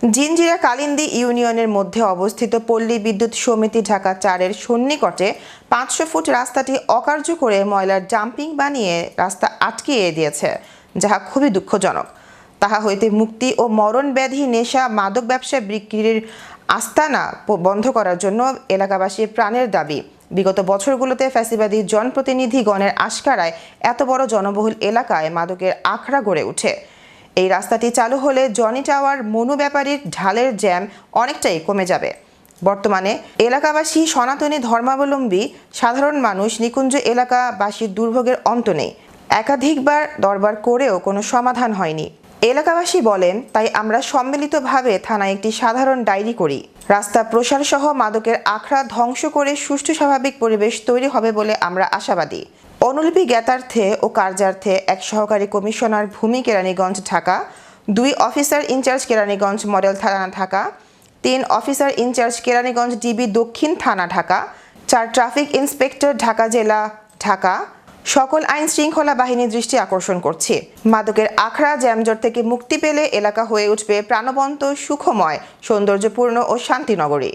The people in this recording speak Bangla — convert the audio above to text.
জিনজিরা কালিন্দি ইউনিয়নের মধ্যে অবস্থিত পল্লী বিদ্যুৎ সমিতি ঢাকা চারের সন্নিকটে পাঁচশো ফুট রাস্তাটি অকার্য করে ময়লার জাম্পিং বানিয়ে রাস্তা আটকিয়ে দিয়েছে, যাহা খুবই দুঃখজনক। তাহা হইতে মুক্তি ও মরণ ব্যাধি নেশা, মাদক ব্যবসা, বিক্রির আস্তানা বন্ধ করার জন্য এলাকাবাসীর প্রাণের দাবি। বিগত বছরগুলোতে ফ্যাসিবাদী জনপ্রতিনিধিগণের আশকারায় এত বড় জনবহুল এলাকায় মাদকের আখড়া গড়ে ওঠে এই রাস্তাটি চালু হলে জনি টাওয়ার, মনু ব্যাপারীর ঢালের জ্যাম অনেকটাই কমে যাবে। বর্তমানে এলাকাবাসী সনাতনী ধর্মাবলম্বী, সাধারণ মানুষ, নিকুঞ্জ এলাকাবাসীর দুর্ভোগের অন্ত নেই। একাধিকবার দরবার করেও কোনো সমাধান হয়নি। এলাকাবাসী বলেন, তাই আমরা সম্মিলিতভাবে থানায় একটি সাধারণ ডায়েরি করি। রাস্তা প্রসার সহ মাদকের আখড়া ধ্বংস করে সুষ্ঠু স্বাভাবিক পরিবেশ তৈরি হবে বলে আমরা আশাবাদী। অনুলিপি জ্ঞাতার্থে ও কার্যার্থে এক সহকারী কমিশনার ভূমি কেরানীগঞ্জ, ঢাকা। দুই অফিসার ইনচার্জ কেরানীগঞ্জ, মডেল থানা, ঢাকা। তিন অফিসার ইনচার্জ কেরানীগঞ্জ, ডিবি দক্ষিণ থানা, ঢাকা। চার ট্রাফিক ইন্সপেক্টর, ঢাকা জেলা, ঢাকা। সকল আইন শৃঙ্খলা বাহিনীর দৃষ্টি আকর্ষণ করছে। মাদকের আখড়া জ্যামজট থেকে মুক্তি পেলে এলাকা হয়ে উঠবে প্রাণবন্ত, সুখময়, সৌন্দর্যপূর্ণ ও শান্তিনগরী।